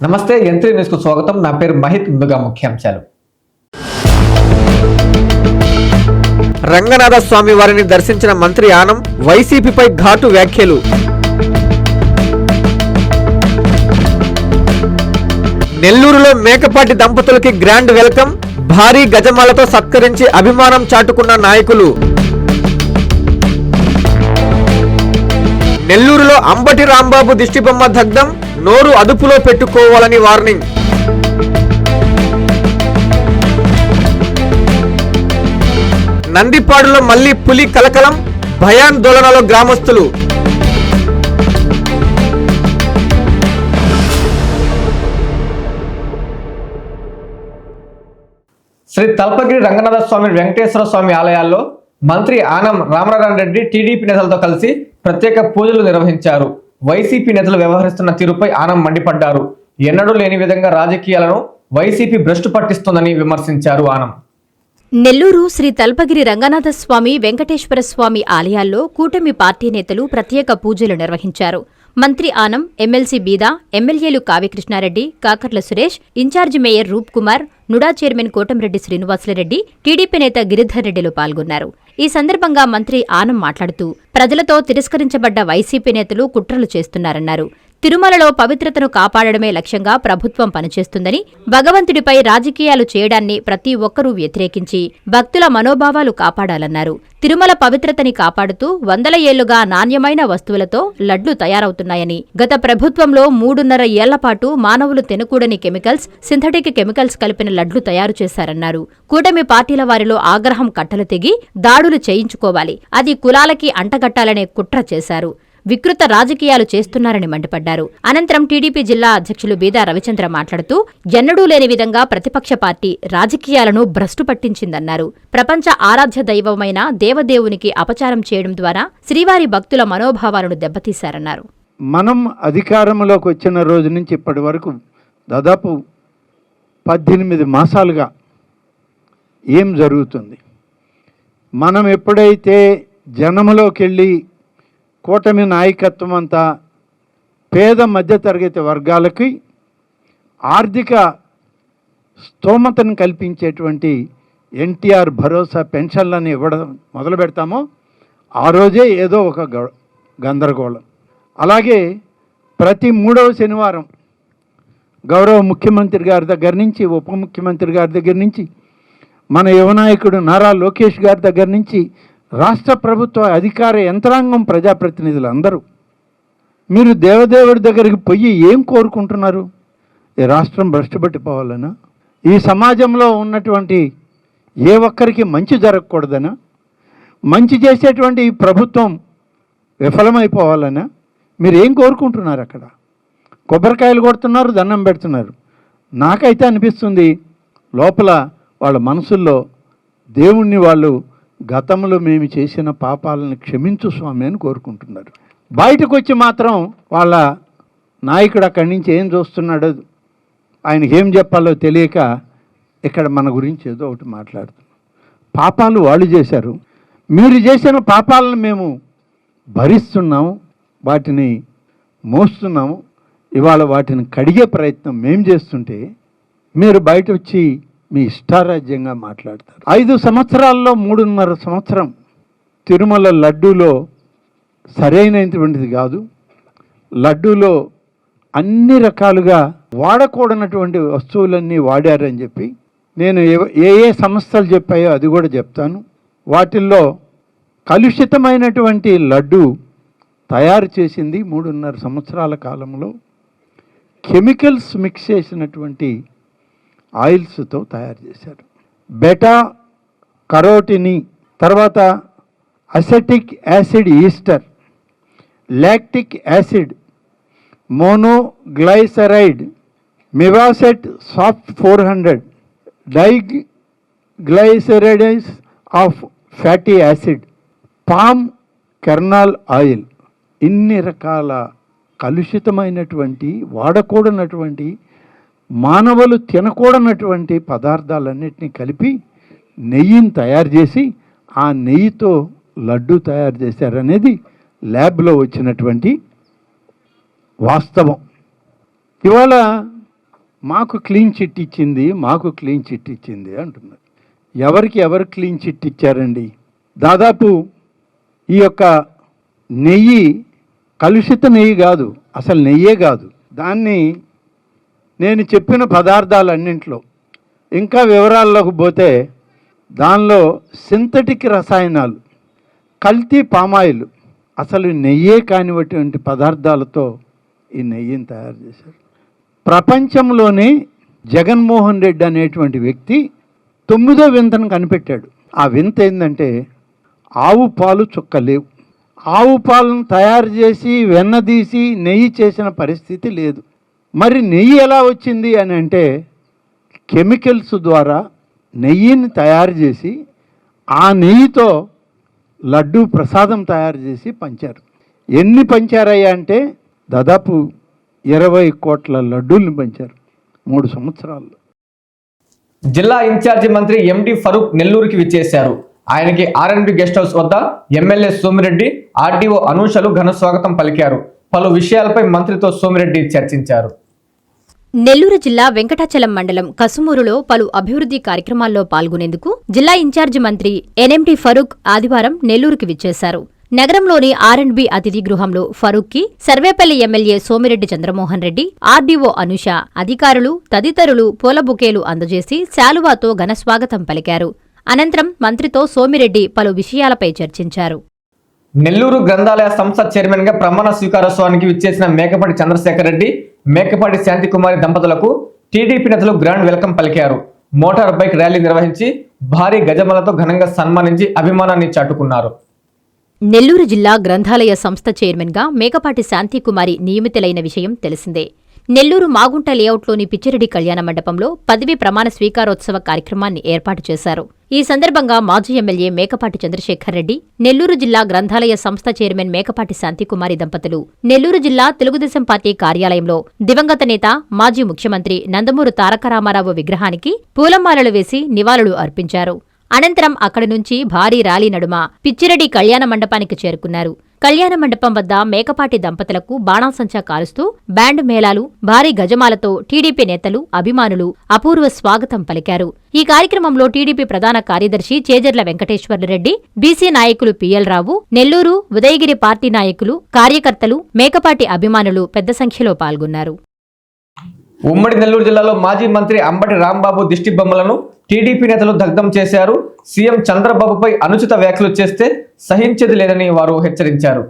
నమస్తే ఎంత్రీ న్యూస్కు స్వాగతం. నా పేరు మహిత్ ముందుగా ముఖ్యాంశాలు. రంగనాథ స్వామి వారిని దర్శించిన మంత్రి ఆనం వైసీపీపై ఘాటు వ్యాఖ్యలు. నెల్లూరులో మేకపాటి దంపతులకి గ్రాండ్ వెల్కమ్ భారీ గజమాలతో సత్కరించి అభిమానం చాటుకున్న నాయకులు. నెల్లూరులో అంబటి రాంబాబు దిష్టిబొమ్మ దగ్ధం నోరు అదుపులో పెట్టుకోవాలని వార్నింగ్. నందిపాడులో మళ్ళీ పులి కలకలం భయాందోళనలో గ్రామస్తులు. శ్రీ తల్పగిరి రంగనాథ స్వామి వెంకటేశ్వర స్వామి ఆలయాల్లో మంత్రి ఆనం రామనారాయణ రెడ్డి టీడీపీ నేతలతో కలిసి ప్రత్యేక పూజలు నిర్వహించారు. వైసీపీ నేతలు వ్యవహరిస్తున్న తీరుపై ఆనం మండిపడ్డారు. ఎన్నడూ లేని విధంగా రాజకీయాలను వైసీపీ భ్రష్టు పట్టిస్తోందని విమర్శించారు ఆనం. నెల్లూరు శ్రీ తల్పగిరి రంగనాథ స్వామి వెంకటేశ్వర స్వామి ఆలయాల్లో కూటమి పార్టీ నేతలు ప్రత్యేక పూజలు నిర్వహించారు. మంత్రి ఆనం ఎమ్మెల్సీ బీదా ఎమ్మెల్యేలు Kavya Krishna Reddy Kakarla Suresh incharge mayor Roop Kumar NUDA chairman Kotamreddy Srinivasulu Reddy TDP నేత గిరిధర్ రెడ్డిలు పాల్గొన్నారు. ఈ సందర్భంగా మంత్రి ఆనం మాట్లాడుతూ ప్రజలతో తిరస్కరించబడ్డ వైసీపీ నేతలు కుట్రలు చేస్తున్నారన్నారు. తిరుమలలో పవిత్రతను కాపాడడమే లక్ష్యంగా ప్రభుత్వం పనిచేస్తుందని భగవంతుడిపై రాజకీయాలు చేయడాన్ని ప్రతి ఒక్కరూ వ్యతిరేకించి భక్తుల మనోభావాలు కాపాడాలన్నారు. తిరుమల పవిత్రతని కాపాడుతూ వందల ఏళ్ళుగా నాణ్యమైన వస్తువులతో లడ్లు తయారవుతున్నాయని గత ప్రభుత్వంలో మూడున్నర ఏళ్ళపాటు మానవులు తినకూడని కెమికల్స్ సింథటిక్ కెమికల్స్ కలిపిన లడ్లు తయారు చేశారన్నారు. కూటమి పార్టీల వారిలో ఆగ్రహం కట్టలు తెగి దాడులు చేయించుకోవాలి అది కులాలకి అంటగట్టాలనే కుట్ర చేశారు. వికృత రాజకీయాలు చేస్తున్నారని మండిపడ్డారు. అనంతరం టీడీపీ జిల్లా అధ్యక్షులు బీదా రవిచంద్ర మాట్లాడుతూ ఎన్నడూ లేని విధంగా ప్రతిపక్ష పార్టీ రాజకీయాలను భ్రష్టు పట్టించిందన్నారు. ప్రపంచ ఆరాధ్య దైవమైన దేవదేవునికి అపచారం చేయడం ద్వారా శ్రీవారి భక్తుల మనోభావాలను దెబ్బతీశారన్నారు. మనం అధికారంలోకి వచ్చిన రోజు నుంచి ఇప్పటి వరకు దాదాపు పద్దెనిమిది మాసాలుగా ఏం జరుగుతుంది? మనం ఎప్పుడైతే జనములోకి వెళ్ళి కూటమి నాయకత్వం అంతా పేద మధ్యతరగతి వర్గాలకి ఆర్థిక స్తోమతను కల్పించేటువంటి ఎన్టీఆర్ భరోసా పెన్షన్లను ఇవ్వడం మొదలు పెడతామో ఆ రోజే ఏదో ఒక గందరగోళం. అలాగే ప్రతి మూడవ శనివారం గౌరవ ముఖ్యమంత్రి గారి దగ్గర నుంచి ఉప ముఖ్యమంత్రి గారి దగ్గర నుంచి మన యువనాయకుడు నారా లోకేష్ గారి దగ్గర నుంచి రాష్ట్ర ప్రభుత్వ అధికార యంత్రాంగం ప్రజాప్రతినిధులు అందరూ మీరు దేవదేవుడి దగ్గరికి పోయి ఏం కోరుకుంటున్నారు? ఈ రాష్ట్రం భ్రష్టుపట్టిపోవాలనా ఈ సమాజంలో ఉన్నటువంటి ఏ ఒక్కరికి మంచి జరగకూడదనా? మంచి చేసేటువంటి ఈ ప్రభుత్వం విఫలమైపోవాలనా? మీరు ఏం కోరుకుంటున్నారు అక్కడ? కొబ్బరికాయలు కొడుతున్నారు దండం పెడుతున్నారు. నాకైతే అనిపిస్తుంది లోపల వాళ్ళ మనసుల్లో దేవుణ్ణి వాళ్ళు గతంలో మేము చేసిన పాపాలను క్షమించు స్వామి అని కోరుకుంటున్నారు. బయటకు వచ్చి మాత్రం వాళ్ళ నాయకుడు అక్కడి నుంచి ఏం చూస్తున్నాడో? ఆయనకి ఏం చెప్పాలో తెలియక ఇక్కడ మన గురించి ఏదో ఒకటి మాట్లాడుతున్నాం. పాపాలు వాళ్ళు చేశారు. మీరు చేసిన పాపాలను మేము భరిస్తున్నాము వాటిని మోస్తున్నాము. ఇవాళ వాటిని కడిగే ప్రయత్నం మేము చేస్తుంటే మీరు బయట వచ్చి మీ ఇష్టారాజ్యంగా మాట్లాడతారు. ఐదు సంవత్సరాల్లో మూడున్నర సంవత్సరం తిరుమల లడ్డూలో సరైనటువంటిది కాదు. లడ్డూలో అన్ని రకాలుగా వాడకూడనటువంటి వస్తువులన్నీ వాడారని చెప్పి నేను ఏ ఏ సంస్థలు చెప్పాయో అది కూడా చెప్తాను. వాటిల్లో కలుషితమైనటువంటి లడ్డు తయారు చేసింది మూడున్నర సంవత్సరాల కాలంలో. కెమికల్స్ మిక్స్ చేసినటువంటి ఆయిల్స్తో తయారు చేశారు. బెటా కరోటిని తర్వాత acetic acid ester lactic acid monoglyceride మివాసెట్ soft four hundred diglycerides of fatty acid palm kernel oil ఇన్ని రకాల కలుషితమైనటువంటి వాడకూడనటువంటి మానవులు తినకూడనటువంటి పదార్థాలన్నింటినీ కలిపి నెయ్యిని తయారు చేసి ఆ నెయ్యితో లడ్డు తయారు చేశారనేది ల్యాబ్లో వచ్చినటువంటి వాస్తవం. ఇవాళ మాకు క్లీన్ చిట్ ఇచ్చింది మాకు క్లీన్ చిట్ ఇచ్చింది అంటున్నారు. ఎవరికి ఎవరు క్లీన్ చిట్ ఇచ్చారండి? దాదాపు ఈ యొక్క నెయ్యి కలుషిత నెయ్యి కాదు అసలు నెయ్యే కాదు. దాన్ని నేను చెప్పిన పదార్థాలన్నింటిలో ఇంకా వివరాల్లోకి పోతే దానిలో సింథటిక్ రసాయనాలు కల్తీ పామాయిల్ అసలు నెయ్యే కానిటువంటి పదార్థాలతో ఈ నెయ్యిని తయారు చేశారు. ప్రపంచంలోనే జగన్మోహన్ రెడ్డి అనేటువంటి వ్యక్తి తొమ్మిదో వింతను కనిపెట్టాడు. ఆ వింత ఏంటంటే ఆవు పాలు చుక్క లేవు ఆవు పాలను తయారు చేసి వెన్నదీసి నెయ్యి చేసిన పరిస్థితి లేదు. మరి నెయ్యి ఎలా వచ్చింది అని అంటే కెమికల్స్ ద్వారా నెయ్యిని తయారు చేసి ఆ నెయ్యితో లడ్డు ప్రసాదం తయారు చేసి పంచారు. ఎన్ని పంచారయ్యా అంటే దాదాపు ఇరవై కోట్ల లడ్డూల్ని పంచారు మూడు సంవత్సరాల్లో జిల్లా ఇన్ఛార్జి మంత్రి ఎండి ఫరూక్ నెల్లూరుకి విచ్చేశారు. ఆయనకి ఆర్ఎన్బి గెస్ట్ హౌస్ వద్ద ఎమ్మెల్యే సోమిరెడ్డి ఆర్డీఓ అనూషలు ఘన స్వాగతం పలికారు. పలు విషయాలపై మంత్రితో సోమిరెడ్డి చర్చించారు. నెల్లూరు జిల్లా వెంకటాచలం మండలం కసుమూరులో పలు అభివృద్ధి కార్యక్రమాల్లో పాల్గొనేందుకు జిల్లా ఇన్ఛార్జి మంత్రి ఎన్ఎండి ఫరూక్ ఆదివారం నెల్లూరుకి విచ్చేశారు. నగరంలోని ఆర్ఎండ్బి అతిథి గృహంలో ఫరూక్కి సర్వేపల్లి ఎమ్మెల్యే సోమిరెడ్డి చంద్రమోహన్ రెడ్డి ఆర్డీఓ అనుష అధికారులు తదితరులు పూల బుకేలు అందజేసి శాలువాతో ఘనస్వాగతం పలికారు. అనంతరం మంత్రితో సోమిరెడ్డి పలు విషయాలపై చర్చించారు. నెల్లూరు గ్రంథాలయ సంస్థ చైర్మన్గా ప్రమాణ స్వీకారోత్సవానికి విచ్చేసిన మేకపాటి చంద్రశేఖర్ రెడ్డి మేకపాటి శాంతికుమారి దంపతులకు టీడీపీ నేతలు గ్రాండ్ వెల్కమ్ పలికారు. మోటార్ బైక్ ర్యాలీ నిర్వహించి భారీ గజమలతో ఘనంగా సన్మానించి అభిమానాన్ని చాటుకున్నారు. నెల్లూరు జిల్లా గ్రంథాలయ సంస్థ చైర్మన్గా మేకపాటి శాంతికుమారి నియమితులైన విషయం తెలిసిందే. నెల్లూరు మాగుంట లేఅవుట్లోని పిచ్చిరెడ్డి కళ్యాణ మండపంలో పదవి ప్రమాణ స్వీకారోత్సవ కార్యక్రమాన్ని ఏర్పాటు చేశారు. ఈ సందర్భంగా మాజీ ఎమ్మెల్యే మేకపాటి చంద్రశేఖర్ రెడ్డి నెల్లూరు జిల్లా గ్రంథాలయ సంస్థ చైర్మన్ మేకపాటి శాంతికుమారి దంపతులు నెల్లూరు జిల్లా తెలుగుదేశం పార్టీ కార్యాలయంలో దివంగత నేత మాజీ ముఖ్యమంత్రి నందమూరు తారక రామారావు విగ్రహానికి పూలమాలలు వేసి నివాళులు అర్పించారు. అనంతరం అక్కడి నుంచి భారీ ర్యాలీ నడుమ పిచ్చిరెడ్డి కళ్యాణ మండపానికి చేరుకున్నారు. కళ్యాణ మండపం వద్ద మేకపాటి దంపతులకు బాణాసంచా కాలుస్తూ బ్యాండ్ మేళాలు భారీ గజమాలతో టీడీపీ నేతలు అభిమానులు అపూర్వ స్వాగతం పలికారు. ఈ కార్యక్రమంలో టీడీపీ ప్రధాన కార్యదర్శి చేజర్ల వెంకటేశ్వర్లరెడ్డి బీసీ నాయకులు పిఎల్ రావు నెల్లూరు ఉదయగిరి పార్టీ నాయకులు కార్యకర్తలు మేకపాటి అభిమానులు పెద్ద సంఖ్యలో పాల్గొన్నారు. ఉమ్మడి నెల్లూరు జిల్లాలో మాజీ మంత్రి అంబటి రాంబాబు దిష్టి బొమ్మలను టీడీపీ నేతలు దగ్ధం చేశారు. సీఎం చంద్రబాబుపై అనుచిత వ్యాఖ్యలు చేస్తే సహించేది లేదని వారు హెచ్చరించారు.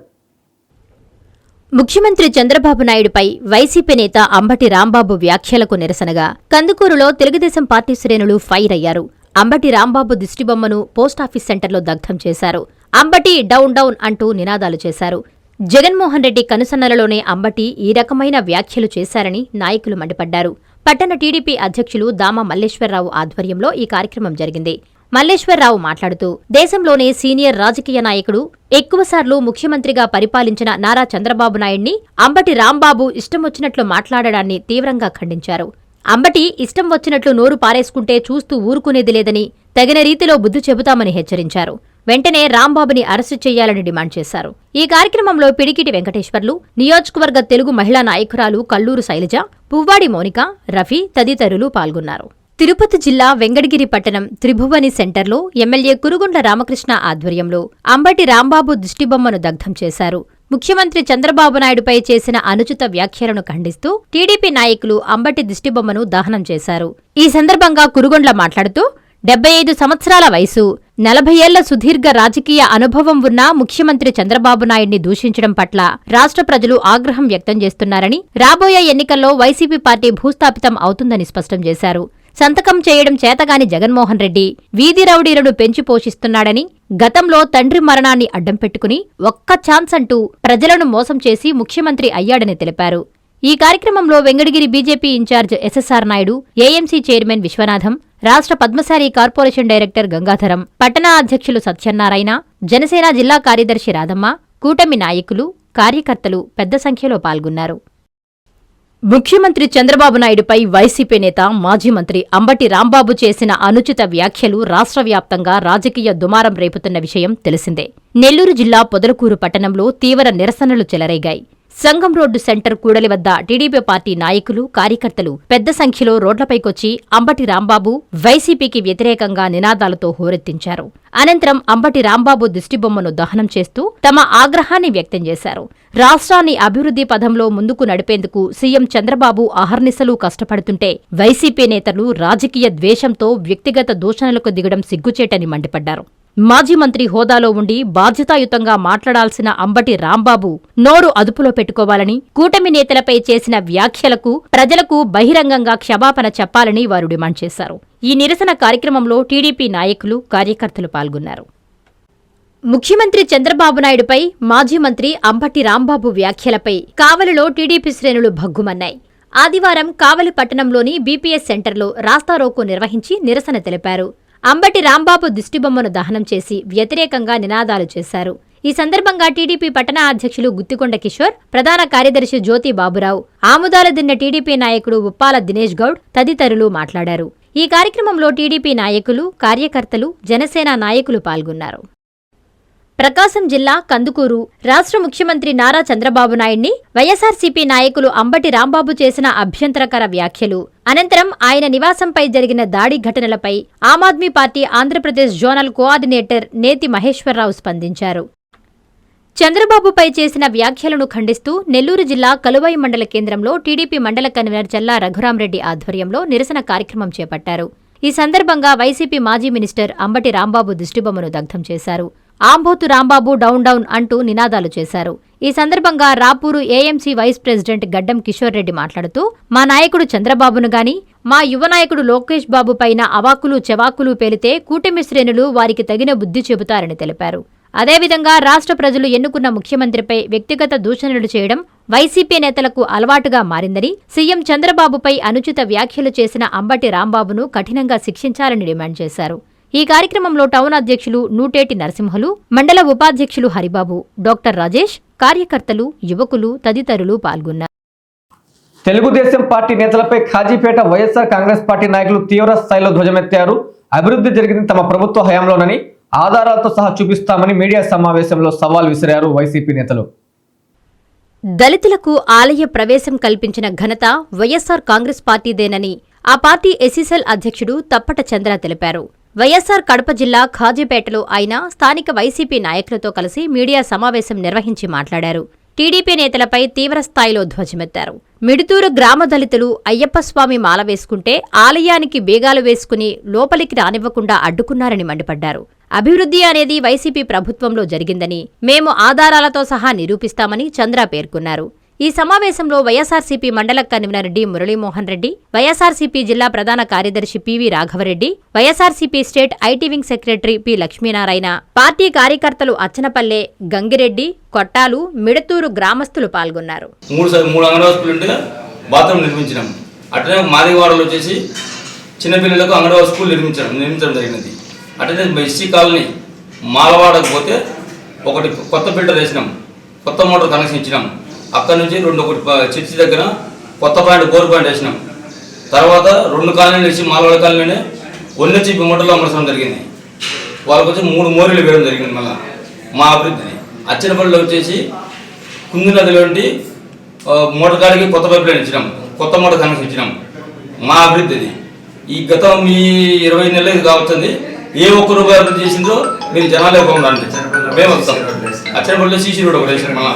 ముఖ్యమంత్రి చంద్రబాబు నాయుడుపై వైసీపీ నేత అంబటి రాంబాబు వ్యాఖ్యలకు నిరసనగా కందుకూరులో తెలుగుదేశం పార్టీ శ్రేణులు ఫైర్ అయ్యారు. అంబటి రాంబాబు దిష్టిబొమ్మను పోస్టాఫీస్ సెంటర్లో దగ్ధం చేశారు. అంబటి డౌన్ డౌన్ అంటూ నినాదాలు చేశారు. జగన్మోహన్ రెడ్డి కనుసన్నలలోనే అంబటి ఈ రకమైన వ్యాఖ్యలు చేశారని నాయకులు మండిపడ్డారు. పట్టణ టీడీపీ అధ్యక్షులు దామ మల్లేశ్వరరావు ఆధ్వర్యంలో ఈ కార్యక్రమం జరిగింది. మల్లేశ్వరరావు మాట్లాడుతూ దేశంలోనే సీనియర్ రాజకీయ నాయకుడు ఎక్కువసార్లు ముఖ్యమంత్రిగా పరిపాలించిన నారా చంద్రబాబు నాయుడిని అంబటి రాంబాబు ఇష్టం వచ్చినట్లు మాట్లాడడాన్ని తీవ్రంగా ఖండించారు. అంబటి ఇష్టం వచ్చినట్లు నోరు పారేసుకుంటే చూస్తూ ఊరుకునేది లేదని తగిన రీతిలో బుద్ధి చెబుతామని హెచ్చరించారు. వెంటనే రాంబాబుని అరెస్టు చేయాలని డిమాండ్ చేశారు. ఈ కార్యక్రమంలో పిడికిటి వెంకటేశ్వర్లు నియోజకవర్గ తెలుగు మహిళా నాయకురాలు కల్లూరు శైలజ పువ్వాడి మౌనిక రఫీ తదితరులు పాల్గొన్నారు. తిరుపతి జిల్లా వెంగడగిరి పట్టణం త్రిభువని సెంటర్లో ఎమ్మెల్యే కురుగొండ్ల రామకృష్ణ ఆధ్వర్యంలో అంబటి రాంబాబు దిష్టిబొమ్మను దగ్ధం చేశారు. ముఖ్యమంత్రి చంద్రబాబు నాయుడుపై చేసిన అనుచిత వ్యాఖ్యలను ఖండిస్తూ టీడీపీ నాయకులు అంబటి దిష్టిబొమ్మను దహనం చేశారు. ఈ సందర్భంగా కురుగొండ్ల మాట్లాడుతూ డెబ్బై ఐదు సంవత్సరాల వయసు నలభై ఏళ్ళ సుదీర్ఘ రాజకీయ అనుభవం ఉన్న ముఖ్యమంత్రి చంద్రబాబు నాయుడిని దూషించడం పట్ల రాష్ట్ర ప్రజలు ఆగ్రహం వ్యక్తం చేస్తున్నారని రాబోయే ఎన్నికల్లో వైసీపీ పార్టీ భూస్థాపితం అవుతుందని స్పష్టం చేశారు. సంతకం చేయడం చేతగాని జగన్మోహన్ రెడ్డి వీధి రౌడీలను పెంచి పోషిస్తున్నాడని గతంలో తండ్రి మరణాన్ని అడ్డం పెట్టుకుని ఒక్క ఛాన్స్ అంటూ ప్రజలను మోసం చేసి ముఖ్యమంత్రి అయ్యాడని తెలిపారు. ఈ కార్యక్రమంలో Venkatagiri BJP incharge SSR Naidu AMC chairman Viswanatham రాష్ట్ర పద్మశాలి కార్పొరేషన్ డైరెక్టర్ గంగాధరం పట్టణ అధ్యక్షులు సత్యనారాయణ జనసేన జిల్లా కార్యదర్శి రాధమ్మ కూటమి నాయకులు కార్యకర్తలు పెద్ద సంఖ్యలో పాల్గొన్నారు. ముఖ్యమంత్రి చంద్రబాబు నాయుడుపై వైసీపీ నేత మాజీ మంత్రి అంబటి రాంబాబు చేసిన అనుచిత వ్యాఖ్యలు రాష్ట్ర వ్యాప్తంగా రాజకీయ దుమారం రేపుతున్న విషయం తెలిసిందే. నెల్లూరు జిల్లా పొదలకూరు పట్టణంలో తీవ్ర నిరసనలు చెలరేగాయి. సంగం రోడ్డు సెంటర్ కూడలి వద్ద టీడీపీ పార్టీ నాయకులు కార్యకర్తలు పెద్ద సంఖ్యలో రోడ్లపైకొచ్చి అంబటి రాంబాబు వైసీపీకి వ్యతిరేకంగా నినాదాలతో హోరెత్తించారు. అనంతరం అంబటి రాంబాబు దిష్టిబొమ్మను దహనం చేస్తూ తమ ఆగ్రహాన్ని వ్యక్తం చేశారు. రాష్ట్రాన్ని అభివృద్ధి పథంలో ముందుకు నడిపేందుకు సీఎం చంద్రబాబు అహర్నిశలు కష్టపడుతుంటే వైసీపీ నేతలు రాజకీయ ద్వేషంతో వ్యక్తిగత దూషణలకు దిగడం సిగ్గుచేటని మండిపడ్డారు. మాజీ మంత్రి హోదాలో ఉండి బాధ్యతాయుతంగా మాట్లాడాల్సిన అంబటి రాంబాబు నోరు అదుపులో పెట్టుకోవాలని కూటమి నేతలపై చేసిన వ్యాఖ్యలకు ప్రజలకు బహిరంగంగా క్షమాపణ చెప్పాలని వారు డిమాండ్ చేశారు. ఈ నిరసన కార్యక్రమంలో టీడీపీ నాయకులు కార్యకర్తలు పాల్గొన్నారు. ముఖ్యమంత్రి చంద్రబాబు నాయుడుపై మాజీ మంత్రి అంబటి రాంబాబు వ్యాఖ్యలపై కావలిలో టీడీపీ శ్రేణులు భగ్గుమన్నాయి. ఆదివారం కావలి పట్టణంలోని బీపీఎస్ సెంటర్లో రాస్తారోకో నిర్వహించి నిరసన తెలిపారు. అంబటి రాంబాబు దిష్టిబొమ్మను దహనం చేసి వ్యతిరేకంగా నినాదాలు చేశారు. ఈ సందర్భంగా టీడీపీ పట్టణ అధ్యక్షులు గుత్తికొండ కిషోర్ ప్రధాన కార్యదర్శి జ్యోతి బాబురావు ఆముదాల దిన్న టీడీపీ నాయకుడు ఉప్పాల దినేష్ గౌడ్ తదితరులు మాట్లాడారు. ఈ కార్యక్రమంలో టీడీపీ నాయకులు కార్యకర్తలు జనసేన నాయకులు పాల్గొన్నారు. ప్రకాశం జిల్లా కందుకూరు రాష్ట్ర ముఖ్యమంత్రి నారా చంద్రబాబు నాయుడిని వైఎస్ఆర్సీపీ నాయకులు అంబటి రాంబాబు చేసిన అభ్యంతరకర వ్యాఖ్యలు అనంతరం ఆయన నివాసంపై జరిగిన దాడి ఘటనలపై Aam Aadmi Party Andhra Pradesh zonal coordinator Neti Maheswara Rao స్పందించారు. చంద్రబాబుపై చేసిన వ్యాఖ్యలను ఖండిస్తూ నెల్లూరు జిల్లా కలువాయి మండల కేంద్రంలో టీడీపీ మండల కన్వీనర్ చల్లా రఘురాంరెడ్డి ఆధ్వర్యంలో నిరసన కార్యక్రమం చేపట్టారు. ఈ సందర్భంగా వైసీపీ మాజీ మినిస్టర్ అంబటి రాంబాబు దిష్టిబొమ్మను దగ్ధం చేశారు. ఆంబోతు రాంబాబు డౌన్ డౌన్ అంటూ నినాదాలు చేశారు. ఈ సందర్భంగా రాపూరు ఏఎంసీ వైస్ ప్రెసిడెంట్ గడ్డం కిషోర్ రెడ్డి మాట్లాడుతూ మా నాయకుడు చంద్రబాబును గాని మా యువ నాయకుడు లోకేష్ బాబు పైన అవాకులు చెవాకులు పేలితే కూటమి శ్రేణులు వారికి తగిన బుద్ధి చెబుతారని తెలిపారు. అదేవిధంగా రాష్ట్ర ప్రజలు ఎన్నుకున్న ముఖ్యమంత్రిపై వ్యక్తిగత దూషణలు చేయడం వైసీపీ నేతలకు అలవాటుగా మారిందని సీఎం చంద్రబాబుపై అనుచిత వ్యాఖ్యలు చేసిన అంబటి రాంబాబును కఠినంగా శిక్షించాలని డిమాండ్ చేశారు. ఈ కార్యక్రమంలో టౌన్ అధ్యక్షులు నూటేటి నరసింహులు మండల ఉపాధ్యక్షులు హరిబాబు డాక్టర్ రాజేష్ కార్యకర్తలు యువకులు తదితరులు పాల్గొన్నారు. తెలుగుదేశం పార్టీ నేతలపై ఖాజీపేట వైఎస్ఆర్ కాంగ్రెస్ పార్టీ నాయకులు తీవ్ర స్థాయిలో ధ్వజమెత్తారు. అభివృద్ధి జరిగింది తమ ప్రభుత్వ హయాంలోనని ఆధారాలతో సహా చూపిస్తామని మీడియా సమావేశంలో సవాల్ విసిరారు వైసీపీ నేతలు. దళితులకు ఆలయ ప్రవేశం కల్పించిన ఘనత వైఎస్సార్ కాంగ్రెస్ పార్టీదేనని ఆ పార్టీ ఎస్సీసెల్ అధ్యక్షుడు తప్పట చంద్ర తెలిపారు. వైఎస్సార్ కడప జిల్లా ఖాజీపేటలో ఆయన స్థానిక వైసీపీ నాయకులతో కలిసి మీడియా సమావేశం నిర్వహించి మాట్లాడారు. టీడీపీ నేతలపై తీవ్ర స్థాయిలో ధ్వజమెత్తారు. మిడుతూరు గ్రామ దళితులు అయ్యప్పస్వామి మాల వేసుకుంటే ఆలయానికి బేగాలు వేసుకుని లోపలికి రానివ్వకుండా అడ్డుకున్నారని మండిపడ్డారు. అభివృద్ధి అనేది వైసీపీ ప్రభుత్వంలో జరిగిందని మేము ఆధారాలతో సహా నిరూపిస్తామని చంద్ర పేర్కొన్నారు. ఈ సమావేశంలో వైఎస్ఆర్సీపీ మండల convener D. Muralimohan Reddy YSRCP జిల్లా ప్రధాన కార్యదర్శి PV Raghava Reddy YSRCP state IT wing secretary P. Lakshminarayana party కార్యకర్తలు అచ్చనపల్లె గంగిరెడ్డి కొట్టాలు మిడతూరు గ్రామస్తులు పాల్గొన్నారు. నిర్మించినాం. అట్లనే మాదిగవాడలో వచ్చేసి చిన్నపిల్లలకు అంగన్వాడీ స్కూల్ నిర్మించడం నిర్మించడం జరిగినది. అట్లనే ఎస్సీ కాలనీ మాలవాడకు పోతే ఒకటి కొత్త ఫిల్టర్ వేసినాం. కొత్త మోటార్ కనెక్షన్ ఇచ్చినాం. అక్కడ నుంచి రెండు ఒకటి చర్చి దగ్గర కొత్త పాయింట్ బోర్ పాయింట్ వేసినాం. తర్వాత రెండు కాలనీలు వేసి మాలవాడ కాలనీనే ఒన్న చెప్పి మోటార్లో అమర్చడం జరిగింది. వాళ్ళకి వచ్చి మూడు మోరీలు వేయడం జరిగింది మళ్ళీ మా అభివృద్ధిని. అచ్చనపల్లిలో వచ్చేసి కుందు నదిలో నుండి ఆ, మోటార్ కాడికి కొత్త పైప్ లైన్ ఇచ్చినాం. కొత్త మోటార్ కనెక్షన్ ఇచ్చినాం. మా అభివృద్ధి ఇది ఈ గతం మీ ఇరవై నెలలు ఇది కావచ్చింది ఏ ఒక్క రూపాయి అభివృద్ధి చేసిందో మీరు జనాలే పొందండి మేము వస్తాం. అచ్చనపల్లిలో సీసీ రోడ్ ఒకటి వేసాం మళ్ళా.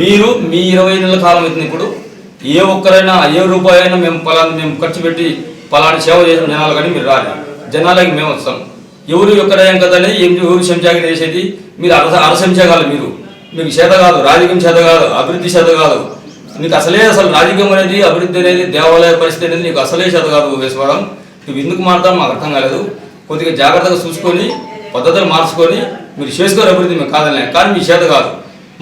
మీరు మీ ఇరవై నెలల కాలం అవుతుంది ఇప్పుడు ఏ ఒక్కరైనా ఏ రూపాయి అయినా మేము పలాని మేము ఖర్చు పెట్టి పలాని సేవ చేసిన జనాలు కానీ మీరు రాలి జనాలకి మేము వస్తాం. ఎవరు ఎక్కడేం కదా అనేది ఏం ఎవరు శంచాగం చేసేది మీరు అర అరశంచగాలి మీరు. మీకు చేత కాదు రాజకీయం చేత కాదు అభివృద్ధి చేత కాదు. నీకు అసలే అసలు రాజకీయం అనేది అభివృద్ధి అనేది దేవాలయ పరిస్థితి అనేది నీకు అసలే చేత కాదు వేసుకోవడం. నువ్వు ఎందుకు మారుతావు మాకు అర్థం కాలేదు. కొద్దిగా జాగ్రత్తగా చూసుకొని పద్ధతులు మార్చుకొని మీరు చేసుకోరు అభివృద్ధి మేము కాదనే కానీ మీ చేత కాదు.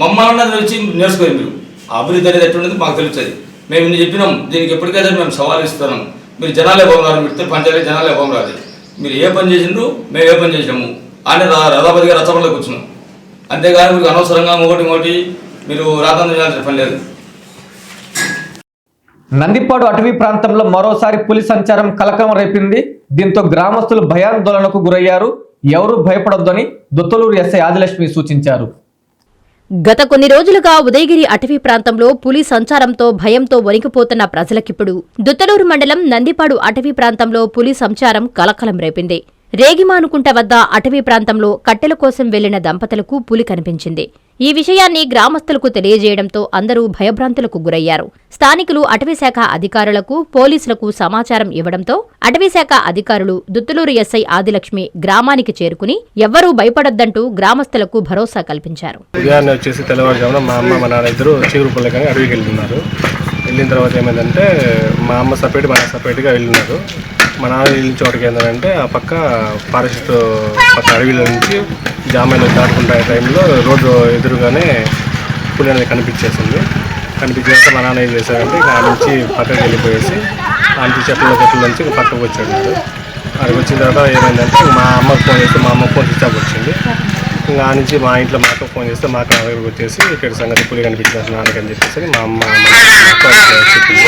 మమ్మల్ని అన్నది వచ్చి నేర్చుకోరు మీరు. అభివృద్ధి అనేది ఎటువంటిది మాకు తెలుస్తుంది. మేము ఇన్ని చెప్పినాం దీనికి ఎప్పటికైతే మేము సవాల్ ఇస్తున్నాం. మీరు జనాలే పోమరాదు మిడతలు పంచాలి జనాలే పోమరాదు మీరు ఏ పని చేసిండ్రు మేము ఏ పని చేసాము అని రథాపతిగా రచపడలోకి కూర్చున్నాం అంతేగాని మీకు అనవసరంగా ఒకటి ఒకటి మీరు రాతంతం చేయాల్సిన పని లేదు. నందిపాడు అటవీ ప్రాంతంలో మరోసారి పులి సంచారం కలకలం రేపింది. దీంతో గ్రామస్తులు భయాందోళనకు గురయ్యారు. ఎవరూ భయపడొద్దని దొత్తలూరు ఎస్ఐ ఆదిలక్ష్మి సూచించారు. గత కొన్ని రోజులుగా ఉదయగిరి అటవీ ప్రాంతంలో పులి సంచారంతో భయంతో వణికిపోతున్న ప్రజలకిప్పుడు. దుత్తలూరు మండలం నందిపాడు అటవీ ప్రాంతంలో పులి సంచారం కలకలం రేపింది. రేగిమానుకుంట వద్ద అటవీ ప్రాంతంలో కట్టెల కోసం వెళ్ళిన దంపతులకు పులి కనిపించింది. ఈ విషయాన్ని గ్రామస్తులకు తెలియజేయడంతో అందరూ భయభ్రాంతులకు గురయ్యారు. స్థానికులు అటవీశాఖ అధికారులకు పోలీసులకు సమాచారం ఇవ్వడంతో అటవీశాఖ అధికారులు దుత్తులూరు ఎస్ఐ ఆదిలక్ష్మి గ్రామానికి చేరుకుని ఎవ్వరూ భయపడొద్దంటూ గ్రామస్తులకు భరోసా కల్పించారు. ఉదయాన్నే వచ్చేసి తెల్లవారుజామున మా అమ్మ మా నాన్న ఇద్దరు అడవికి వెళ్తున్నారు. వెళ్ళిన తర్వాత ఏమైందంటే మా అమ్మ సపరేట్ మా సపరేట్గా వెళ్ళినారు. మా నాన్న వెళ్ళిన చోటకి ఏంటంటే ఆ పక్క ఫారెస్ట్ పక్క అడవిలో నుంచి జామాయిలు దాటుకుంటే టైంలో రోడ్డు ఎదురుగానే పులి అనేది కనిపించేసింది. కనిపించేస్తే మా నాన్న ఏం చేశారంటే ఇక ఆ నుంచి పక్కకి వెళ్ళిపోయేసి ఆ నుంచి చెట్ల చెట్ల నుంచి పక్కకు వచ్చాడు. అక్కడికి వచ్చిన తర్వాత ఏమైందంటే మా అమ్మకు ఫోన్ చేస్తే మా అమ్మ ఫోన్ స్విచ్ ఆఫ్ వచ్చింది ఇంకా నుంచి మా ఇంట్లో మా అక్క ఫోన్ చేస్తే మా అక్క దగ్గరకు వచ్చేసి ఇక్కడ సంగతి పులి కనిపించారు నాన్నకని చెప్పేసి మా అమ్మ మా చెప్పింది.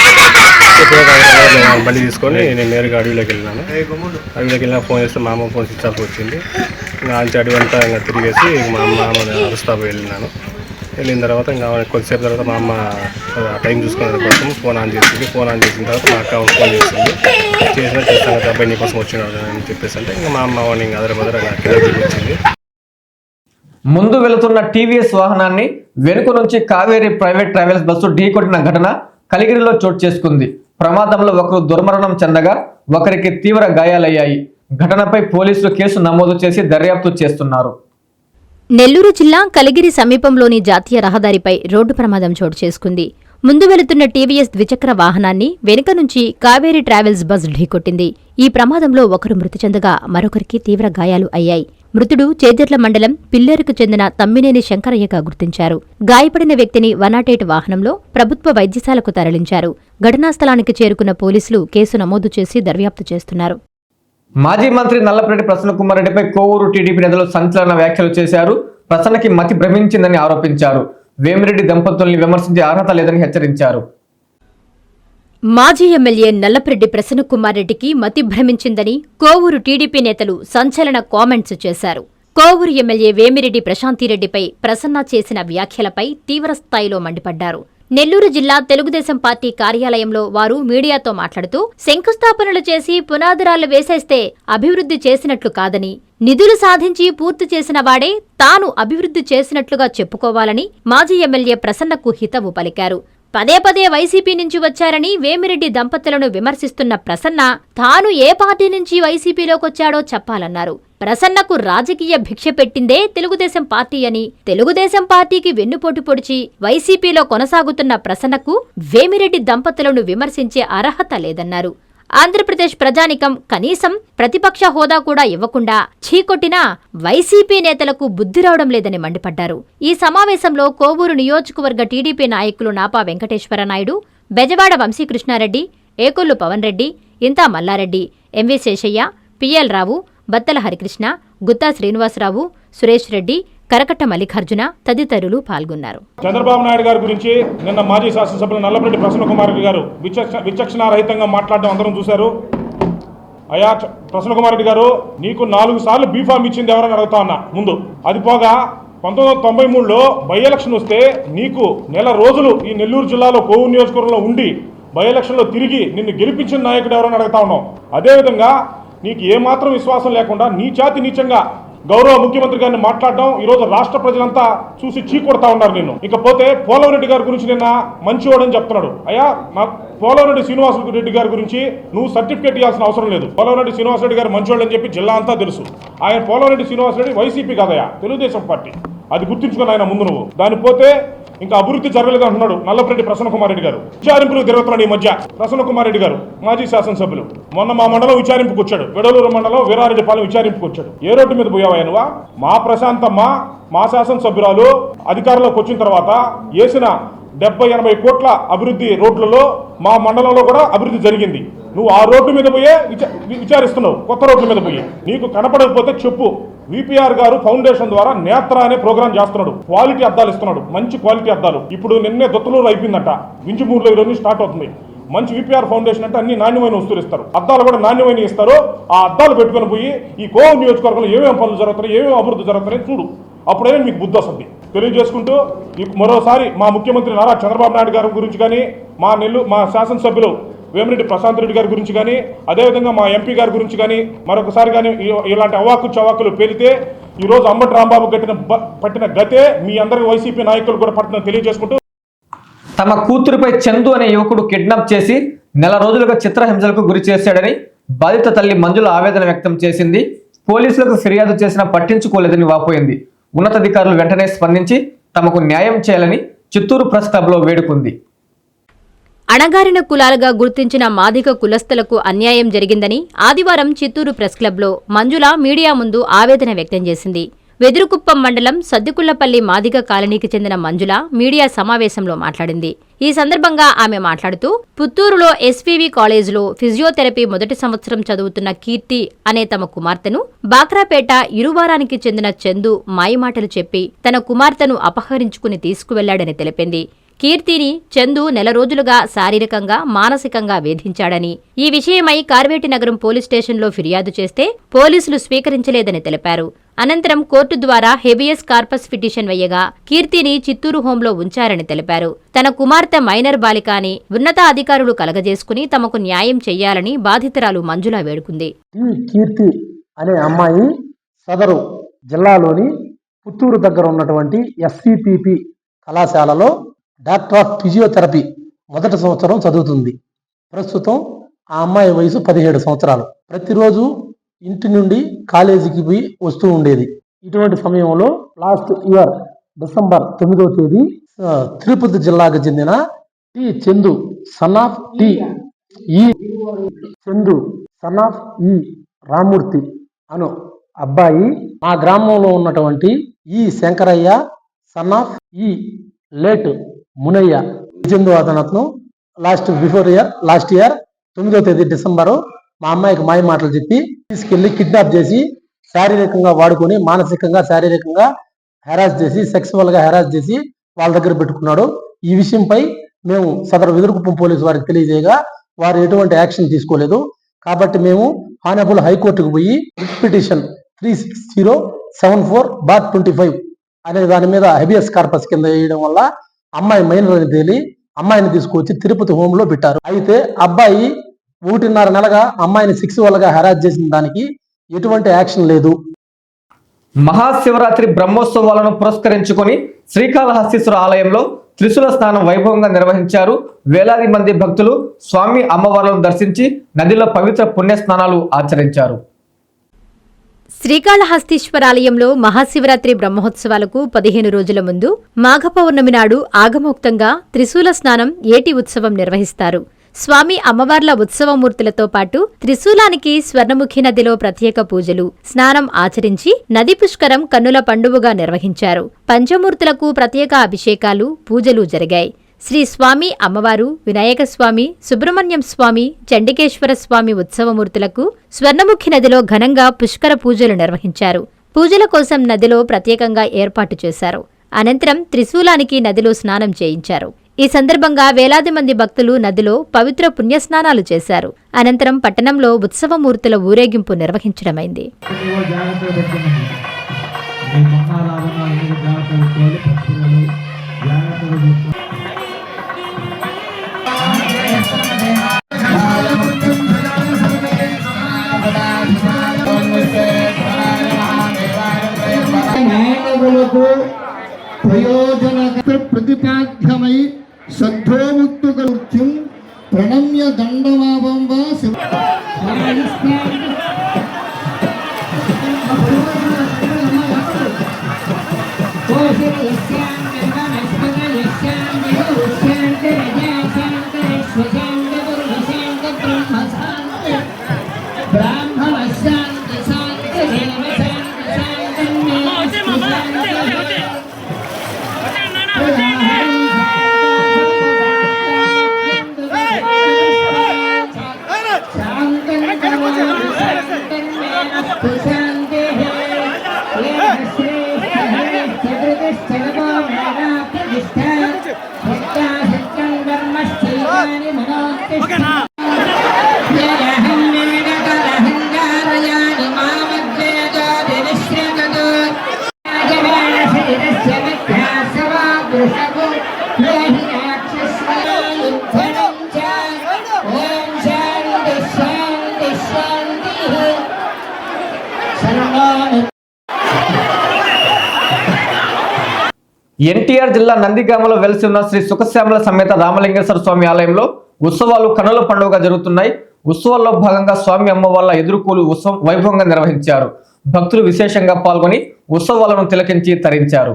చెప్పిన తర్వాత బండి తీసుకొని నేను నేరుగా అడవిలోకి వెళ్ళినాను. అడవిలోకి వెళ్ళినా ఫోన్ చేస్తే మా అమ్మ ఫోన్ స్విచ్ ఆఫ్ వచ్చింది ఇంకా ఆ నుంచి అడవి అంతా ఇంకా తిరిగేసి మా అమ్మ అమ్మ వెళ్ళినాను. వెళ్ళిన తర్వాత ఇంకా కొద్దిసేపు తర్వాత మా అమ్మ టైం చూసుకునే కోసం ఫోన్ ఆన్ చేసింది. ఫోన్ ఆన్ చేసిన తర్వాత మా అక్క ఫోన్ చేసింది. చేసిన చేస్తాను అబ్బాయి నీ కోసం వచ్చినాడు అని చెప్పేసి అంటే ఇంకా మా అమ్మ వాడిని ఇంకా అదర బదర కింద వచ్చింది ముందు వెళుతున్న టీవీఎస్ వాహనాన్ని వెనుక నుంచి కావేరి ప్రైవేట్ ట్రావెల్స్ బస్సు ఢీకొట్టిన ఘటన కలిగిరిలో చోటు చేసుకుంది. ప్రమాదంలో ఒకరు దుర్మరణం చెందగా ఒకరికి తీవ్ర గాయాలయ్యాయి. ఘటనపై పోలీసులు కేసు నమోదు చేసి దర్యాప్తు చేస్తున్నారు. నెల్లూరు జిల్లా కలిగిరి సమీపంలోని జాతీయ రహదారిపై రోడ్డు ప్రమాదం చోటు చేసుకుంది. ముందు వెళుతున్న టీవీఎస్ ద్విచక్ర వాహనాన్ని వెనుక నుంచి కావేరి ట్రావెల్స్ బస్ ఢీకొట్టింది ఈ ప్రమాదంలో ఒకరు మృతి చెందగా మరొకరికి తీవ్ర గాయాలు అయ్యాయి. మృతుడు చేజర్ల మండలం పిల్లేరుకు చెందిన తమ్మినేని శంకరయ్యగా గుర్తించారు. గాయపడిన వ్యక్తిని వనాటేట్ వాహనంలో ప్రభుత్వ వైద్యశాలకు తరలించారు. ఘటనా స్థలానికి చేరుకున్న పోలీసులు కేసు నమోదు చేసి దర్యాప్తు చేస్తున్నారు. మాజీ మంత్రి నల్లపరెడ్డి ప్రసన్న కుమార్ రెడ్డిపై కోవూరు టీడీపీ నేతలు సంచలన వ్యాఖ్యలు చేశారు. ప్రసన్నకి మతి భ్రమించిందని ఆరోపించారు. వేమిరెడ్డి దంపతుల్ని విమర్శించే అర్హత లేదని హెచ్చరించారు. మాజీ ఎమ్మెల్యే నల్లపరెడ్డి ప్రసన్నకుమార్ రెడ్డికి మతి భ్రమించిందని కోవూరు టీడీపీ నేతలు సంచలన కామెంట్స్ చేశారు. కోవూరు ఎమ్మెల్యే వేమిరెడ్డి ప్రశాంతిరెడ్డిపై ప్రసన్న చేసిన వ్యాఖ్యలపై తీవ్రస్థాయిలో మండిపడ్డారు. నెల్లూరు జిల్లా తెలుగుదేశం పార్టీ కార్యాలయంలో వారు మీడియాతో మాట్లాడుతూ శంకుస్థాపనలు చేసి పునాదిరాలు వేసేస్తే అభివృద్ధి చేసినట్లు కాదని నిధులు సాధించి పూర్తి చేసిన వాడే తాను అభివృద్ధి చేసినట్లుగా చెప్పుకోవాలని మాజీ ఎమ్మెల్యే ప్రసన్నకు హితవు పలికారు. పదే పదే వైసీపీ నుంచి వచ్చారని వేమిరెడ్డి దంపతులను విమర్శిస్తున్న ప్రసన్న తాను ఏ పార్టీ నుంచి వైసీపీలోకొచ్చాడో చెప్పాలన్నారు. ప్రసన్నకు రాజకీయ భిక్ష పెట్టిందే తెలుగుదేశం పార్టీ అని తెలుగుదేశం పార్టీకి వెన్నుపోటు పొడిచి వైసీపీలో కొనసాగుతున్న ప్రసన్నకు వేమిరెడ్డి దంపతులను విమర్శించే అర్హత లేదన్నారు. ఆంధ్రప్రదేశ్ ప్రజానికం కనీసం ప్రతిపక్ష హోదా కూడా ఇవ్వకుండా చీకొట్టినా వైసీపీ నేతలకు బుద్ధి రావడం లేదని మండిపడ్డారు. ఈ సమావేశంలో కోవూరు నియోజకవర్గ టీడీపీ నాయకులు నాపా వెంకటేశ్వర నాయుడు బెజవాడ వంశీకృష్ణారెడ్డి ఏకొల్లు పవన్ రెడ్డి ఇంతా మల్లారెడ్డి ఎంవి శేషయ్య పిఎల్ రావు బత్తల హరికృష్ణ గుత్తా శ్రీనివాసరావు సురేష్ రెడ్డి కరకట్ట మల్లికార్జున తదితరులు పాల్గొన్నారు. చంద్రబాబు నాయుడు గారి గురించి నిన్న మాజీ శాసనసభ్యులు నల్లపరెడ్డి ప్రసన్న కుమార్ రెడ్డి గారు విచక్షణారహితంగా మాట్లాడడం అందరం చూశారు. అయ్యా ప్రసన్న కుమార్ రెడ్డి గారు నీకు నాలుగు సార్లు బీఫామ్ ఇచ్చింది ఎవరని అడుగుతా ఉన్నా. ముందు అది పోగా పంతొమ్మిది వందల తొంభై మూడులో బై ఎలక్షన్ వస్తే నీకు నెల రోజులు ఈ నెల్లూరు జిల్లాలో కోవు నియోజకవర్గంలో ఉండి బై ఎలక్షన్లో తిరిగి నిన్ను గెలిపించిన నాయకుడు ఎవరని అడుగుతా ఉన్నావు. అదేవిధంగా నీకు ఏమాత్రం విశ్వాసం లేకుండా నీ చాతి నీచంగా గౌరవ ముఖ్యమంత్రి గారిని మాట్లాడడం ఈ రోజు రాష్ట్ర ప్రజలంతా చూసి చీకొడతా ఉన్నారు నిన్ను. ఇకపోతే పోలవరెడ్డి గారి గురించి నిన్న మంచివాడని చెప్తున్నాడు. అయ్యా నా పోలవరెడ్డి శ్రీనివాస రెడ్డి గారి గురించి నువ్వు సర్టిఫికేట్ ఇవ్వాల్సిన అవసరం లేదు. పోలవరెడ్డి శ్రీనివాసరెడ్డి గారు మంచివాడు అని చెప్పి జిల్లా అంతా తెలుసు. ఆయన పోలవరెడ్డి శ్రీనివాసరెడ్డి వైసీపీ కదయా తెలుగుదేశం పార్టీ. అది గుర్తుంచుకొని ఆయన ముందు నువ్వు. దాని పోతే ఇంకా అభివృద్ధి జరగలేదు అంటున్నాడు నల్లపరెడ్డి ప్రసన్న కుమార్ రెడ్డి గారు. విచారింపులు తిరుగుతున్నాడు ఈ మధ్య ప్రసన్న కుమార్ రెడ్డి గారు మాజీ శాసనసభ్యులు. మొన్న మా మండలం విచారింపుకు వచ్చాడు వెడలూరు మండలం వీరారెడ్డిపాలెం విచారింపుకు వచ్చాడు ఏ రోడ్డు మీద పోయావా మా ప్రశాంతమ్మ మా శాసనసభ్యురాలు అధికారంలోకి వచ్చిన తర్వాత వేసిన డెబ్బై ఎనభై కోట్ల అభివృద్ధి రోడ్లలో మా మండలంలో కూడా అభివృద్ధి జరిగింది. నువ్వు ఆ రోడ్డు మీద పోయే విచారిస్తున్నావు. కొత్త రోడ్ల మీద పోయి. నీకు కనపడకపోతే చెప్పు. విపిఆర్ గారు ఫౌండేషన్ ద్వారా నేత్ర అనే ప్రోగ్రామ్ చేస్తున్నాడు. క్వాలిటీ అద్దాలు ఇస్తున్నాడు. మంచి క్వాలిటీ అద్దాలు. ఇప్పుడు నిన్నే దొత్తలూరు అయిపోయిందట. వింజమూరులో ఈరోజు స్టార్ట్ అవుతుంది. మంచి విపిఆర్ ఫౌండేషన్ అంటే అన్ని నాణ్యమైన వస్తువులు ఇస్తారు. అద్దాలు కూడా నాణ్యమైన ఇస్తారు ఆ అద్దాలు పెట్టుకొని పోయి ఈ కోవ నియోజకవర్గంలో ఏమేమి పనులు జరుగుతున్నాయి ఏమేమి అభివృద్ధి జరుగుతున్నాయి చూడు. అప్పుడే మీకు బుద్ధి వస్తుంది. తెలియజేసుకుంటూ మరోసారి మా ముఖ్యమంత్రి నారా చంద్రబాబు నాయుడు గారి గురించి కానీ మా నెల్లు మా శాసనసభ్యులు వేమిరెడ్డి ప్రశాంత్ రెడ్డి గారి గురించి కానీ అదేవిధంగా మా ఎంపీ గారి గురించి కానీ మరొకసారి కానీ ఇలాంటి అవాకు చవాకులు పేలితే ఈరోజు అంబటి రాంబాబు గట్టిన పట్టిన గతే మీ అందరి వైసీపీ నాయకులు కూడా పట్టిన తెలియజేసుకుంటూ తమ కూతురుపై చందు అనే యువకుడు కిడ్నాప్ చేసి నెల రోజులుగా చిత్రహింసలకు గురి చేశాడని బాధిత తల్లి మంజుల ఆవేదన వ్యక్తం చేసింది. పోలీసులకు ఫిర్యాదు చేసినా పట్టించుకోలేదని వాపోయింది. ఉన్నతాధికారులు వెంటనే స్పందించి తమకు న్యాయం చేయాలని చిత్తూరు ప్రెస్ క్లబ్లో వేడుకుంది. అణగారిన కులాలుగా గుర్తించిన మాదిగ కులస్తులకు అన్యాయం జరిగిందని ఆదివారం చిత్తూరు ప్రెస్ క్లబ్లో మంజుల మీడియా ముందు ఆవేదన వ్యక్తం చేసింది. వెదురుకుప్పం మండలం సద్దికుళ్ళపల్లి మాదిగ కాలనీకి చెందిన మంజుల మీడియా సమావేశంలో మాట్లాడింది. ఈ సందర్భంగా ఆమె మాట్లాడుతూ పుత్తూరులో ఎస్వీవి కాలేజీలో ఫిజియోథెరపీ మొదటి సంవత్సరం చదువుతున్న కీర్తి అనే తమ కుమార్తెను బాక్రాపేట ఇరువారానికి చెందిన చందు మాయమాటలు చెప్పి తన కుమార్తెను అపహరించుకుని తీసుకువెళ్ళాడని తెలిపింది. కీర్తిని చందు నెల రోజులుగా శారీరకంగా మానసికంగా వేధించాడని. ఈ విషయమై కార్వేటి నగరం పోలీస్ స్టేషన్లో ఫిర్యాదు చేస్తే పోలీసులు స్వీకరించలేదని తెలిపారు. అనంతరం కోర్టు ద్వారా హెబియస్ కార్పస్ పిటిషన్ వేయగా కీర్తిని చిత్తూరు హోంలో ఉంచారని తెలిపారు. తన కుమార్తె మైనర్ బాలిక అని ఉన్నతాధికారులు కలగజేసుకుని తమకు న్యాయం చేయాలని బాధితురాలు మంజుల వేడుకుంది. కీర్తి అనే అమ్మాయి సదరు జిల్లాలోని పుత్తూరు దగ్గర ఉన్నటువంటి ఎస్సిపిపి కళాశాలలో డాక్టర్ ఆఫ్ ఫిజియోథెరపీ మొదటి సంవత్సరం చదువుతుంది. ప్రస్తుతం ఆ అమ్మాయి వయసు పదిహేడు సంవత్సరాలు. ప్రతిరోజు ఇంటి నుండి కాలేజీకి పోయి వస్తూ ఉండేది. ఇటువంటి సమయంలో లాస్ట్ ఇయర్ డిసెంబర్ తొమ్మిదవ తేదీ తిరుపతి జిల్లాకు చెందిన T Chandu son of T ఈ చందు సన్ ఆఫ్ ఈ రామూర్తి అను అబ్బాయి మా గ్రామంలో ఉన్నటువంటి ఈ శంకరయ్య సన్ ఆఫ్ ఈ లేట్ మునయ్య ఈ చందు అతను last before year last year తొమ్మిదో తేదీ డిసెంబరు మా అమ్మాయికి మాయ మాటలు చెప్పి తీసుకెళ్ళి కిడ్నాప్ చేసి శారీరకంగా వాడుకొని మానసికంగా శారీరకంగా హెరాస్ చేసి సెక్సువల్గా హెరాస్ చేసి వాళ్ళ దగ్గర పెట్టుకున్నాడు. ఈ విషయంపై మేము సదరు వెదురుకుప్పం పోలీసు వారికి తెలియజేయగా వారు ఎటువంటి యాక్షన్ తీసుకోలేదు. కాబట్టి మేము హానబుల్ హైకోర్టుకు పోయి petition three six zero seven four bar twenty five అనే దాని మీద హెబియస్ కార్పస్ కింద వేయడం వల్ల అమ్మాయి మైనర్ తేలి అమ్మాయిని తీసుకొచ్చి తిరుపతి హోమ్లో పెట్టారు. అయితే అబ్బాయి ఒకటిన్నర నెలగా అమ్మాయిని సిక్స్గా హెరాజ్ చేసిన దానికి ఎటువంటి యాక్షన్ లేదు. మహాశివరాత్రి బ్రహ్మోత్సవాలను పురస్కరించుకొని శ్రీకాళహస్తీశ్వర ఆలయంలో త్రిశూల స్నానం వైభవంగా నిర్వహించారు వేలాది మంది భక్తులు స్వామి అమ్మవార్లను దర్శించి నదిలో పవిత్ర పుణ్య స్నానాలు ఆచరించారు. శ్రీకాళహస్తీశ్వరాలయంలో మహాశివరాత్రి బ్రహ్మోత్సవాలకు పదిహేను రోజుల ముందు మాఘ పౌర్ణమి నాడు ఆగమోక్తంగా త్రిశూల స్నానం ఏటి ఉత్సవం నిర్వహిస్తారు. స్వామి అమ్మవార్ల ఉత్సవమూర్తులతో పాటు త్రిశూలానికి స్వర్ణముఖి నదిలో ప్రత్యేక పూజలు స్నానం ఆచరించి నది పుష్కరం కన్నుల పండువుగా నిర్వహించారు. పంచమూర్తులకు ప్రత్యేక అభిషేకాలు పూజలు జరిగాయి. శ్రీ స్వామి అమ్మవారు వినాయక స్వామి సుబ్రహ్మణ్యం స్వామి చండికేశ్వర స్వామి ఉత్సవమూర్తులకు స్వర్ణముఖి నదిలో ఘనంగా పుష్కర పూజలు నిర్వహించారు. పూజల కోసం నదిలో ప్రత్యేకంగా ఏర్పాటు చేశారు. అనంతరం త్రిశూలానికి నదిలో స్నానం చేయించారు. ఈ సందర్భంగా వేలాది మంది భక్తులు నదిలో పవిత్ర పుణ్యస్నానాలు చేశారు. అనంతరం పట్టణంలో ఉత్సవమూర్తుల ఊరేగింపు నిర్వహించడమైంది. జాగ్రత్తగా ప్రయోజనక ప్రతిపాద్యమై సద్ధోముక్తుక నృత్యం ప్రణమ్య దండమావం వా ఎన్టీఆర్ జిల్లా నందిగామలో వెలిసి ఉన్న శ్రీ సుఖశ్యామల సమేత రామలింగేశ్వర స్వామి ఆలయంలో ఉత్సవాలు కనుల పండుగగా జరుగుతున్నాయి. ఉత్సవాల్లో భాగంగా స్వామి అమ్మవార్ల ఎదుర్కోలు ఉత్సవం వైభవంగా నిర్వహించారు. భక్తులు విశేషంగా పాల్గొని ఉత్సవాలను తిలకించి తరించారు.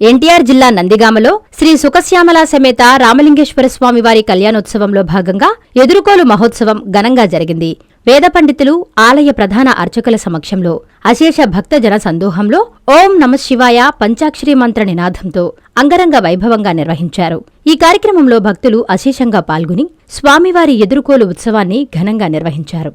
ఎన్టీఆర్ జిల్లా నందిగామలో శ్రీ సుఖశ్యామల సమేత రామలింగేశ్వర స్వామి వారి కళ్యాణోత్సవంలో భాగంగా ఎదుర్కోలు మహోత్సవం ఘనంగా జరిగింది. వేద పండితులు ఆలయ ప్రధాన అర్చకుల సమక్షంలో అశేష భక్తజన సందోహంలో ఓం నమ శివాయ పంచాక్షరి మంత్ర నినాదంతో అంగరంగ వైభవంగా నిర్వహించారు. ఈ కార్యక్రమంలో భక్తులు అశేషంగా పాల్గొని స్వామివారి ఎదురుకోలు ఉత్సవాన్ని ఘనంగా నిర్వహించారు.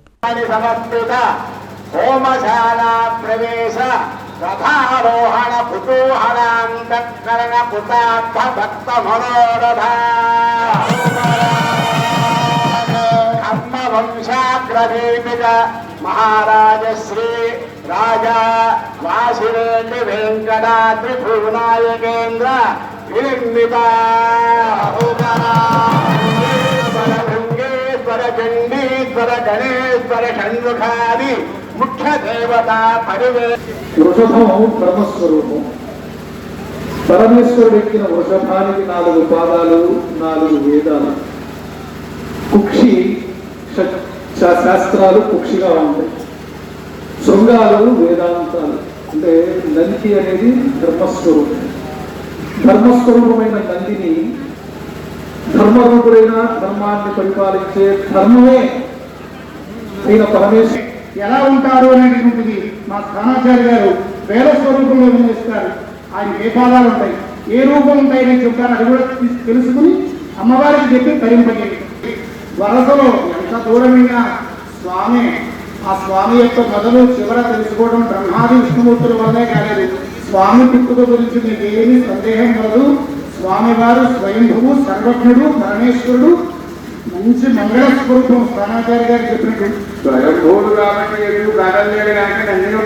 భక్త వంశాగ్రదీపిత మహారాజ శ్రీ రాజా వాసిరెడ్డి వెంకటాద్రి భూనాయకేంద్ర వినిర్మిత భృంగేశ్వర చండీశ్వర గణేశ్వర షణ్ముఖాది ముఖ్య దేవత పరివే. వృషభం బ్రహ్మస్వరూపం. పరమేశ్వరుడు ఎక్కిన వృషభానికి నాలుగు పాదాలు నాలుగు వేదాలు. కుక్షి షట్ శాస్త్రాలు పక్షిగా ఉంటాయి. శృంగాలు వేదాంతాలు. అంటే నంది అనేది ధర్మస్వరూపం. ధర్మస్వరూపమైన నందిని ధర్మరూపుడైన ధర్మాన్ని పరిపాలించే ధర్మమే అయిన పరమేశ్వరు ఎలా ఉంటారు అనేటువంటిది మా స్థానాచార్య గారు వేద స్వరూపంలో నిర్ణయిస్తారు ఆయన ఏ పాదాలు ఉంటాయి? ఏ రూపం ఉంటాయి అని చెప్తారు అది కూడా తెలుసుకుని అమ్మవారికి చెప్పి తరింపజేయండి. వరసలో ఎంత దూరమైన స్వామి ఆ స్వామి యొక్క మొదలు చివర తెలుసుకోవడం బ్రహ్మాది విష్ణుమూర్తుల వల్లే కాలేదు. స్వామి పుట్టుక గురించి మీకు సందేహం కలదు స్వామివారు స్వయంభువు సర్వజ్ఞుడు పరమేశ్వరుడు. మంచి మంగళ స్వరూపం స్థానాచార్య గారు చెప్పినట్టు. స్వయంభూడు కాబట్టి ఎందుకు ప్రారంభలేడు కానీ నందిని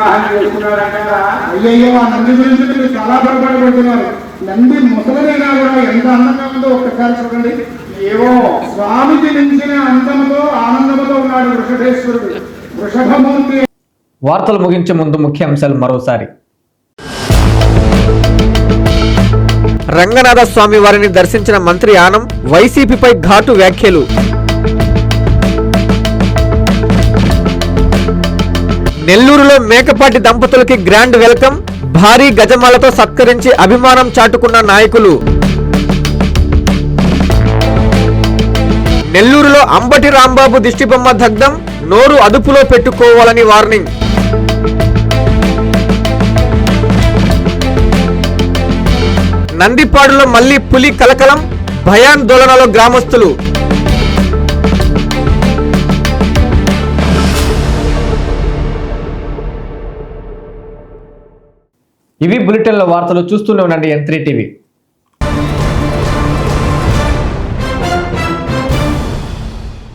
అయ్యయ్యో ఆ నంది గురించి మీరు చాలా పొరపాటుపడుతున్నారు నంది ముసలైనా కూడా ఎంత అందంగా ఉందో ఒక్కసారి చూడండి. ఏవో స్వామికి మించిన అందముతో ఆనందముతో ఉన్నాడు వృషభేశ్వరుడు. వృషభమూర్తి. వార్తలు ముగించే ముందు ముఖ్యాంశాలు మరోసారి. రంగనాథ స్వామి వారిని దర్శించిన మంత్రి ఆనం వైసీపీపై ఘాటు వ్యాఖ్యలు. నెల్లూరులో మేకపాటి దంపతులకి గ్రాండ్ వెల్కమ్ భారీ గజమాలతో సత్కరించి అభిమానం చాటుకున్న నాయకులు. నెల్లూరులో అంబటి రాంబాబు దిష్టిబొమ్మ దగ్ధం నోరు అదుపులో పెట్టుకోవాలని వార్నింగ్. నందిపాడులో మళ్ళీ పులి కలకలం భయాందోళనలో గ్రామస్తులు. ఇవి బులెటిన్ల వార్తలు చూస్తూనే ఉండండి ఎన్ త్రీ టీవీ